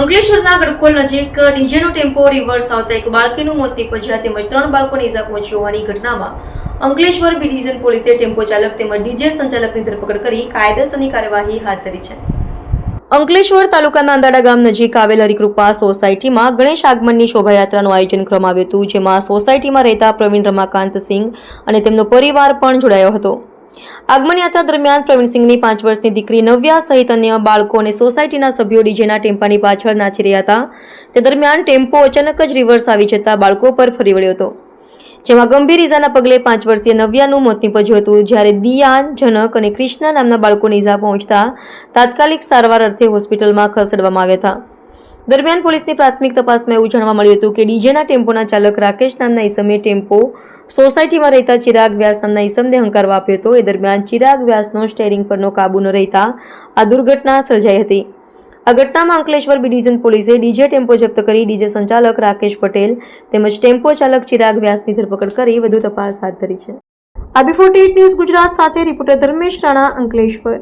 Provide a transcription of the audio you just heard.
અંકલેશ્વરના ગડખોલ નજીક ડીજેનો tempo reverse આવતા એક બાળકીનું મોત નીપજ્યા તેમજ ત્રણ બાળકોને ઈજા પહોંચી હોવાની ઘટનામાં અંકલેશ્વર બી ડિવિઝન પોલીસે ટેમ્પો ચાલક તેમજ ડીજે સંચાલકની ધરપકડ કરી કાયદેસરની કાર્યવાહી હાથ ધરી છે. અંકલેશ્વર તાલુકાના અંદાડા ગામ નજીક આવેલ હરિકૃપા સોસાયટીમાં ગણેશ આગમનની શોભાયાત્રાનું આયોજન કરવામાં આવ્યું હતું, જેમાં સોસાયટીમાં રહેતા પ્રવીણ રમાકાંત સિંહ અને તેમનો પરિવાર પણ જોડાયો હતો. આગમન યાત્રા દરમિયાન પ્રવીણસિંહની પાંચ વર્ષની દીકરી નવ્યા સહિત અન્ય બાળકો અને સોસાયટીના સભ્યો ડીજેના ટેમ્પાની પાછળ નાચી રહ્યા હતા. તે દરમિયાન ટેમ્પો અચાનક જ રિવર્સ આવી જતા બાળકો પર ફરી વળ્યો હતો. જેમાં ગંભીર ઇજાના પગલે પાંચ વર્ષીય નવ્યાનું મોત નીપજ્યું હતું. જ્યારે દિયાન, જનક અને ક્રિષ્ના નામના બાળકોને ઇજા પહોંચતા તાત્કાલિક સારવાર અર્થે હોસ્પિટલમાં ખસેડવામાં આવ્યા હતા. દરમિયાન પોલીસની પ્રાથમિક તપાસમાં એવું જાણવા મળ્યું હતું કે ડીજેના ટેમ્પોના ચાલક રાકેશ નામના ઈસમે ટેમ્પો સોસાયટીમાં રહેતા ચિરાગ વ્યાસ નામના ઈસમને હંકારવા આપ્યો હતો. એ દરમિયાન ચિરાગ વ્યાસનો સ્ટેરિંગ પરનો કાબુ ન રહેતા આ દુર્ઘટના સર્જાઈ હતી. આ ઘટનામાં અંકલેશ્વર બી ડિવિઝન પોલીસે ડીજે ટેમ્પો જપ્ત કરી ડીજે સંચાલક રાકેશ પટેલ તેમજ ટેમ્પો ચાલક ચિરાગ વ્યાસની ધરપકડ કરી વધુ તપાસ હાથ ધરી છે. આબી ફોર્ટી ન્યૂઝ ગુજરાત સાથે, રિપોર્ટર ધર્મેશ રાણા, અંકલેશ્વર.